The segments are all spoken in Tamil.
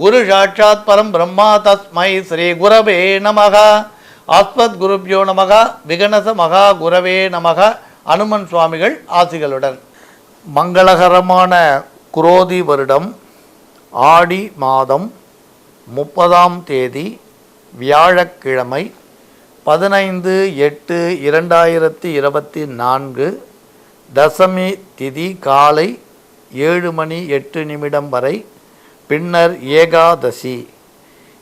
குரு சாட்சாத் பரம் பிரம்மா தஸ்மை ஸ்ரீ குரவே நமக. ஆஸ்மத் குருப்யோ நமக விகனச மகா குரவே நமக. அனுமன் சுவாமிகள் ஆசிகளுடன். மங்களகரமான குரோதி வருடம் ஆடி மாதம் முப்பதாம் தேதி வியாழக்கிழமை பதினைந்து எட்டு இரண்டாயிரத்தி இருபத்தி நான்கு தசமி திதி காலை ஏழு மணி எட்டு நிமிடம் வரை பின்னர் ஏகாதசி.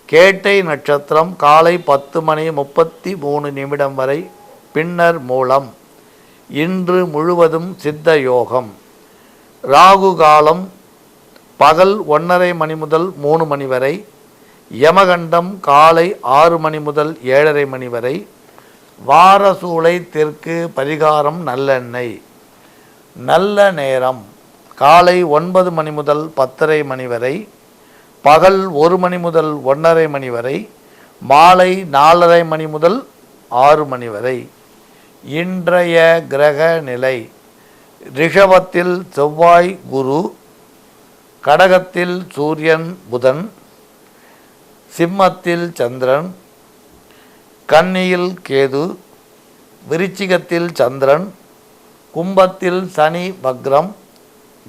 கேட்டை நட்சத்திரம் காலை பத்து மணி முப்பத்தி மூணு நிமிடம் வரை பின்னர் மூலம். இன்று முழுவதும் சித்த யோகம். ராகு காலம் பகல் ஒன்றரை மணி முதல் மூணு மணி வரை. யமகண்டம் காலை ஆறு மணி முதல் ஏழரை மணி வரை. வாரசூளை தெற்கு பரிகாரம் நல்லெண்ணெய். நல்ல நேரம். காலை ஒன்பது மணி முதல் பத்தரை மணி வரை. பகல் ஒரு மணி முதல் ஒன்றரை மணி வரை மாலை நாலரை மணி முதல் ஆறு மணி வரை. இன்றைய கிரக நிலை ரிஷபத்தில் செவ்வாய் குரு கடகத்தில் சூரியன் புதன் சிம்மத்தில் சந்திரன் கன்னியில் கேது விருச்சிகத்தில் சந்திரன் கும்பத்தில் சனி வக்ரம்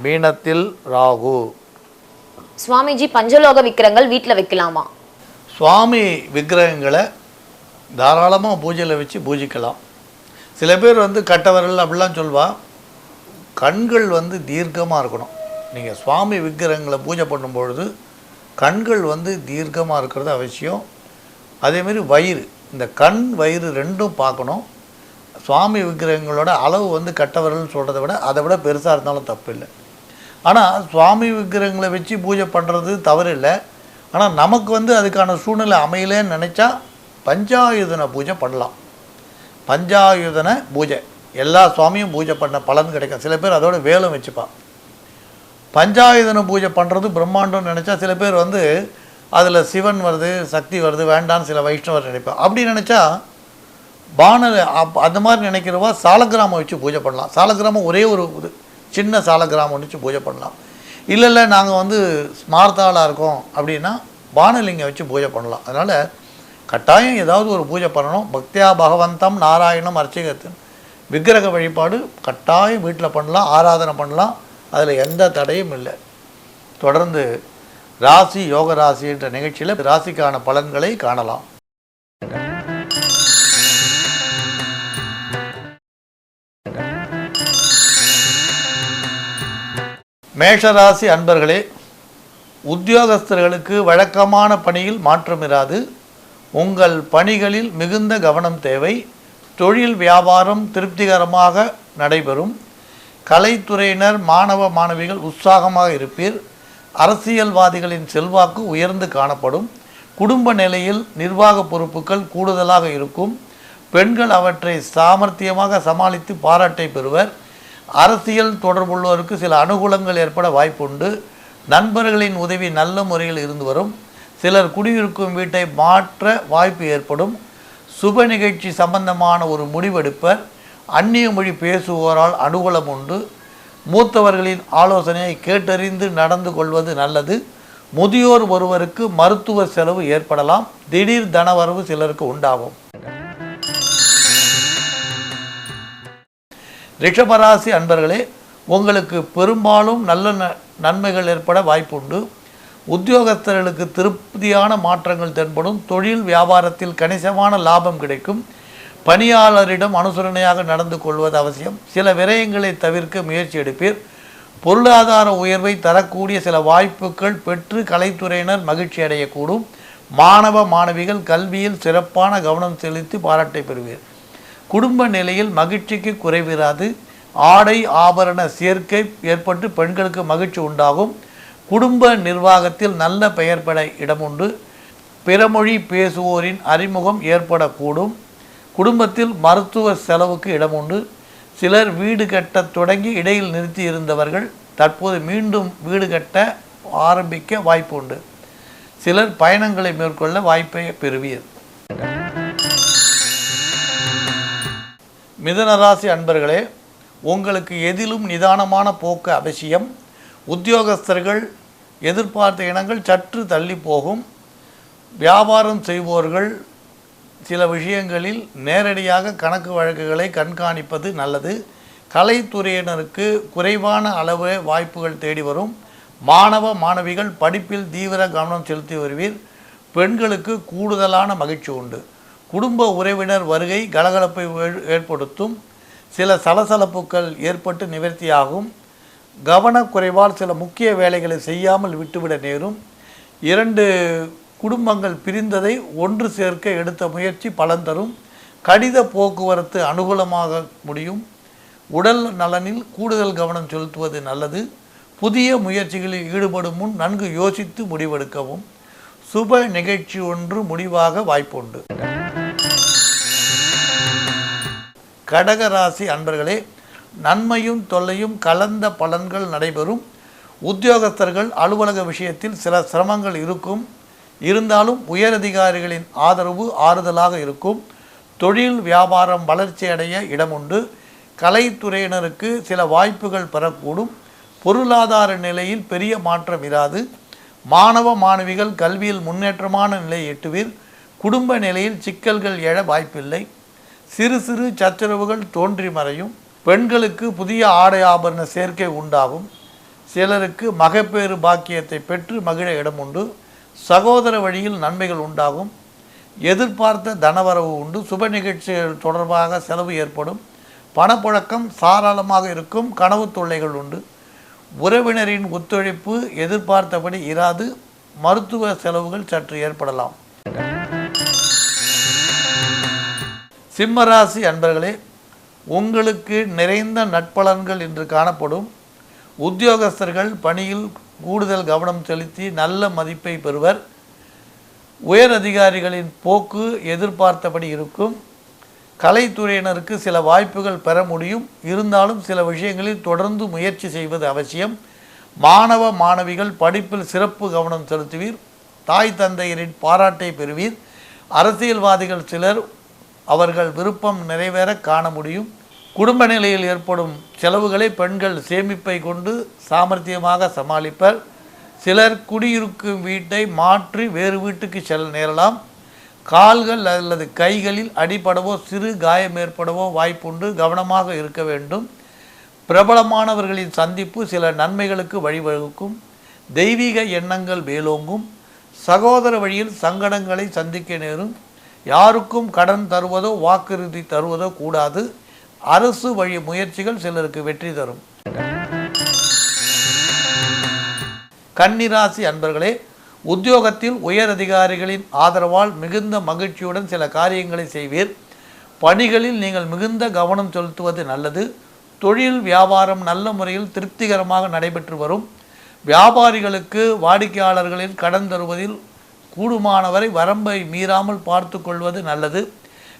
மீனத்தில் ராகு. சுவாமிஜி பஞ்சலோக விக்கிரங்கள் வீட்டில் வைக்கலாமா? சுவாமி விக்கிரகங்களை தாராளமாக பூஜையில் வச்சு பூஜிக்கலாம். சில பேர் வந்து கட்டவரல் அப்படிலாம் சொல்வா கண்கள் வந்து தீர்க்கமாக இருக்கணும். நீங்கள் சுவாமி விக்கிரகங்களை பூஜை பண்ணும்பொழுது கண்கள் வந்து தீர்க்கமாக இருக்கிறது அவசியம். அதேமாரி வயிறு இந்த கண் வயிறு ரெண்டும் பார்க்கணும். சுவாமி விக்கிரகங்களோட அளவு வந்து கட்டவரல்னு சொல்கிறத விட அதை விட பெருசாக இருந்தாலும் தப்பு இல்லை ஆனால் சுவாமி விக்கிரகங்களை வச்சு பூஜை பண்ணுறது தவறு இல்லை ஆனால் நமக்கு வந்து அதுக்கான சூழ்நிலை அமையலன்னு நினச்சா பஞ்சாயுதன பூஜை பண்ணலாம். பஞ்சாயுதன பூஜை. எல்லா சுவாமியும் பூஜை பண்ண பலன் கிடைக்கும். சில பேர் அதோட வேலும் வச்சுப்பான் பஞ்சாயுதன பூஜை பண்ணுறது பிரம்மாண்டம்னு நினச்சா சில பேர் வந்து அதில் சிவன் வருது சக்தி வருது வேண்டான்னு சில வைஷ்ணவர் நினைப்பேன் அப்படி நினச்சா பானல் அப் அந்த மாதிரி நினைக்கிறவா சாலக்கிராமம் வச்சு பூஜை பண்ணலாம். சாலக்கிராமம் ஒரே ஒரு இது. சின்ன சாலக்கிராமம் வச்சு பூஜை பண்ணலாம். இல்லை இல்லை நாங்கள் வந்து ஸ்மார்த்தாளாக இருக்கோம் அப்படின்னா பானலிங்கம் வச்சு பூஜை பண்ணலாம். அதனால் கட்டாயம் ஏதாவது ஒரு பூஜை பண்ணணும். பக்தியா பகவந்தம் நாராயணம் அர்ச்சகத்தின். விக்கிரக வழிபாடு கட்டாயம் வீட்டில் பண்ணலாம் ஆராதனை பண்ணலாம். அதில் எந்த தடையும் இல்லை. தொடர்ந்து ராசி யோக ராசி என்ற நிகழ்ச்சியில் ராசிக்கான பலன்களை காணலாம். மேஷராசி அன்பர்களே உத்தியோகஸ்தர்களுக்கு வழக்கமான பணியில் மாற்றம் இராது. உங்கள் பணிகளில் மிகுந்த கவனம் தேவை. தொழில் வியாபாரம் திருப்திகரமாக நடைபெறும். கலைத்துறையினர் மாணவ மாணவிகள் உற்சாகமாக இருப்பீர். அரசியல்வாதிகளின் செல்வாக்கு உயர்ந்து காணப்படும். குடும்ப நிலையில் நிர்வாக பொறுப்புகள் கூடுதலாக இருக்கும். பெண்கள் அவற்றை சாமர்த்தியமாக சமாளித்து பாராட்டை பெறுவர். அரசியல் தொடர்புள்ளோருக்கு சில அனுகூலங்கள் ஏற்பட வாய்ப்புண்டு. நண்பர்களின் உதவி நல்ல முறையில் இருந்து வரும். சிலர் குடியிருக்கும் வீட்டை மாற்ற வாய்ப்பு ஏற்படும். சுப நிகழ்ச்சி சம்பந்தமான ஒரு முடிவெடுப்பர். அந்நிய மொழி பேசுவோரால் அனுகூலம் உண்டு மூத்தவர்களின் ஆலோசனையை கேட்டறிந்து நடந்து கொள்வது நல்லது. முதியோர் ஒருவருக்கு மருத்துவ செலவு ஏற்படலாம். திடீர் தனவரவு சிலருக்கு உண்டாகும். ரிஷபராசி அன்பர்களே உங்களுக்கு பெரும்பாலும் நல்ல ந- நன்மைகள் ஏற்பட வாய்ப்புண்டு. உத்தியோகஸ்தர்களுக்கு திருப்தியான மாற்றங்கள் தென்படும். தொழில் வியாபாரத்தில் கணிசமான லாபம் கிடைக்கும். பணியாளரிடம் அனுசரணையாக நடந்து கொள்வது அவசியம். சில விரயங்களை தவிர்க்க முயற்சி எடுப்பீர். பொருளாதார உயர்வை தரக்கூடிய சில வாய்ப்புகள் பெற்று கலைத்துறையினர் மகிழ்ச்சி அடையக்கூடும். மாணவ மாணவிகள் கல்வியில் சிறப்பான கவனம் செலுத்தி பாராட்டை பெறுவீர். குடும்ப நிலையில் மகிழ்ச்சிக்கு குறைவிராது. ஆடை ஆபரண சேர்க்கை ஏற்பட்டு பெண்களுக்கு மகிழ்ச்சி உண்டாகும். குடும்ப நிர்வாகத்தில் நல்ல பெயர் பெற இடமுண்டு. பிறமொழி பேசுவோரின் அறிமுகம் ஏற்படக்கூடும். குடும்பத்தில் மருத்துவ செலவுக்கு இடமுண்டு. சிலர் வீடு கட்டத் தொடங்கி இடையில் நிறுத்தி இருந்தவர்கள் தற்போது மீண்டும் வீடு கட்ட ஆரம்பிக்க வாய்ப்பு உண்டு சிலர் பயணங்களை மேற்கொள்ள வாய்ப்பை பெறுவீர். மிதனராசி அன்பர்களே உங்களுக்கு எதிலும் நிதானமான போக்கு அவசியம். உத்தியோகஸ்தர்கள் எதிர்பார்த்த இனங்கள் சற்று தள்ளி போகும். வியாபாரம் செய்வோர்கள் சில விஷயங்களில் நேரடியாக கணக்கு வழக்குகளை கண்காணிப்பது நல்லது. கலைத்துறையினருக்கு குறைவான அளவு வாய்ப்புகள் தேடி வரும். மாணவ மாணவிகள் படிப்பில் தீவிர கவனம் செலுத்தி வருவீர். பெண்களுக்கு கூடுதலான மகிழ்ச்சி உண்டு. குடும்ப உறவினர் வருகை கலகலப்பை ஏ- ஏற்படுத்தும். சில சலசலப்புகள் ஏற்பட்டு நிவர்த்தியாகும். கவனக்குறைவால் சில முக்கிய வேலைகளை செய்யாமல் விட்டுவிட நேரும். இரண்டு குடும்பங்கள் பிரிந்ததை ஒன்று சேர்க்க எடுத்த முயற்சி பலன் தரும். கடித போக்குவரத்து அனுகூலமாக முடியும். உடல் நலனில் கூடுதல் கவனம் செலுத்துவது நல்லது. புதிய முயற்சிகளில் ஈடுபடும் முன் நன்கு யோசித்து முடிவெடுக்கவும். சுப நிகழ்ச்சி ஒன்று முடிவாக வாய்ப்புண்டு. கடகராசி அன்பர்களே நன்மையும் தொல்லையும் கலந்த பலன்கள் நடைபெறும். உத்தியோகஸ்தர்கள் அலுவலக விஷயத்தில் சில சிரமங்கள் இருக்கும். இருந்தாலும் உயரதிகாரிகளின் ஆதரவு ஆறுதலாக இருக்கும். தொழில் வியாபாரம் வளர்ச்சி அடைய இடமுண்டு. கலைத்துறையினருக்கு சில வாய்ப்புகள் பெறக்கூடும். பொருளாதார நிலையில் பெரிய மாற்றம் இராது. மாணவ மாணவிகள் கல்வியில் முன்னேற்றமான நிலை எட்டுவீர். குடும்ப நிலையில் சிக்கல்கள் எழ வாய்ப்பில்லை. சிறு சிறு சச்சரவுகள் தோன்றி மறையும். பெண்களுக்கு புதிய ஆடை ஆபரண சேர்க்கை உண்டாகும். சிலருக்கு மகப்பேறு பாக்கியத்தை பெற்று மகிழ இடம் உண்டு. சகோதர வழியில் நன்மைகள் உண்டாகும். எதிர்பார்த்த தனவரவு உண்டு. சுப நிகழ்ச்சிகள் தொடர்பாக செலவு ஏற்படும். பணப்புழக்கம் சாராளமாக இருக்கும். கனவு தொல்லைகள் உண்டு. உறவினரின் ஒத்துழைப்பு எதிர்பார்த்தபடி இராது. மருத்துவ செலவுகள் சற்று ஏற்படலாம். சிம்மராசி அன்பர்களே உங்களுக்கு நிறைந்த நட்பலன்கள் இன்று காணப்படும். உத்தியோகஸ்தர்கள் பணியில் கூடுதல் கவனம் செலுத்தி நல்ல மதிப்பை பெறுவர். உயர் அதிகாரிகளின் போக்கு எதிர்பார்த்தபடி இருக்கும். கலைத்துறையினருக்கு சில வாய்ப்புகள் பெற முடியும். இருந்தாலும் சில விஷயங்களில் தொடர்ந்து முயற்சி செய்வது அவசியம். மாணவ மாணவிகள் படிப்பில் சிறப்பு கவனம் செலுத்துவீர். தாய் தந்தையரின் பாராட்டை பெறுவீர். அரசியல்வாதிகள் சிலர் அவர்கள் விருப்பம் நிறைவேற காண முடியும். குடும்ப நிலையில் ஏற்படும் செலவுகளை பெண்கள் சேமிப்பை கொண்டு சாமர்த்தியமாக சமாளிப்பர். சிலர் குடியிருக்கும் வீட்டை மாற்றி வேறு வீட்டுக்கு செல்ல நேரலாம். கால்கள் அல்லது கைகளில் அடிபடவோ சிறு காயம் ஏற்படவோ வாய்ப்புண்டு கவனமாக இருக்க வேண்டும். பிரபலமானவர்களின் சந்திப்பு சில நன்மைகளுக்கு வழிவகுக்கும். தெய்வீக எண்ணங்கள் மேலோங்கும். சகோதர வழியில் சங்கடங்களை சந்திக்க நேரும். யாருக்கும் கடன் தருவதோ வாக்குறுதி தருவதோ கூடாது. அரசு வழி முயற்சிகள் சிலருக்கு வெற்றி தரும். கன்னிராசி அன்பர்களே உத்தியோகத்தில் உயர் அதிகாரிகளின் ஆதரவால் மிகுந்த மகிழ்ச்சியுடன் சில காரியங்களை செய்வீர். பணிகளில் நீங்கள் மிகுந்த கவனம் செலுத்துவது நல்லது. தொழில் வியாபாரம் நல்ல முறையில் திருப்திகரமாக நடைபெற்று வரும். வியாபாரிகளுக்கு வாடிக்கையாளர்களின் கடன் தருவதில் கூடுமானவரை வரம்பை மீறாமல் பார்த்து கொள்வது நல்லது.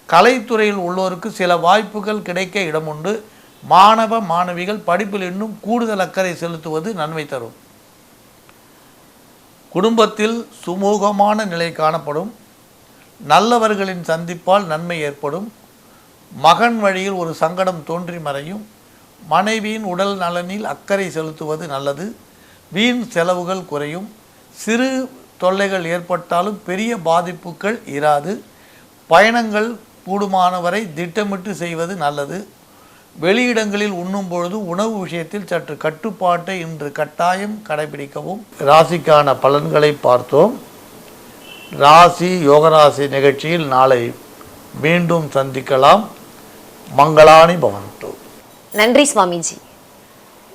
கலைத்துறையில் உள்ளோருக்கு சில வாய்ப்புகள் கிடைக்க இடமுண்டு மாணவ மாணவிகள் படிப்பில் இன்னும் கூடுதல் அக்கறை செலுத்துவது நன்மை தரும். குடும்பத்தில் சுமூகமான நிலை காணப்படும். நல்லவர்களின் சந்திப்பால் நன்மை ஏற்படும். மகன் வழியில் ஒரு சங்கடம் தோன்றி மறையும். மனைவியின் உடல் நலனில் அக்கறை செலுத்துவது நல்லது. வீண் செலவுகள் குறையும். சிறு தொல்லைகள் ஏற்பட்டாலும் பெரிய பாதிப்புகள் இராது. பயணங்கள் கூடுமானவரை திட்டமிட்டு செய்வது நல்லது. வெளியிடங்களில் உண்ணும் பொழுது உணவு விஷயத்தில் சற்று கட்டுப்பாட்டை இன்று கட்டாயம் கடைபிடிக்கவும். ராசிக்கான பலன்களை பார்த்தோம். ராசி யோகராசி நிகழ்ச்சியில் நாளை மீண்டும் சந்திக்கலாம். மங்களானி பவன்து நன்றி சுவாமிஜி.